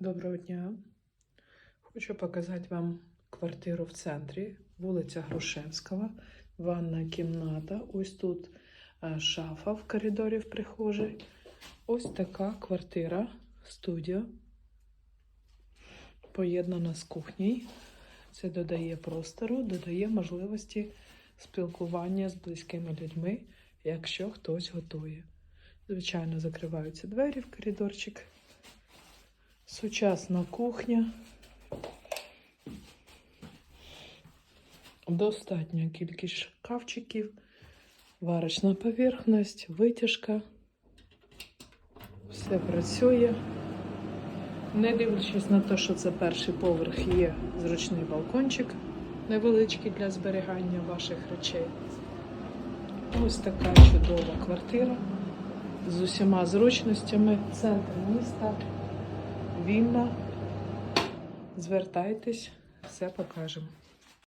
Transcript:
Доброго дня. Хочу показати вам квартиру в центрі, вулиця Грушевського, ванна кімната. Ось тут е, шафа в коридорі в прихожій. Ось така квартира, студія, поєднана з кухнею. Це додає простору, додає можливості спілкування з близькими людьми, якщо хтось готує. Звичайно, закриваються двері в коридорчик. Сучасна кухня. Достатня кількість шкафчиків, варочна поверхність, витяжка. Все працює. Не дивлячись на те, що це перший поверх, є зручний балкончик невеличкий для зберігання ваших речей. Ось така чудова квартира з усіма зручностями. Центр міста. Вільна. Звертайтесь, все покажемо.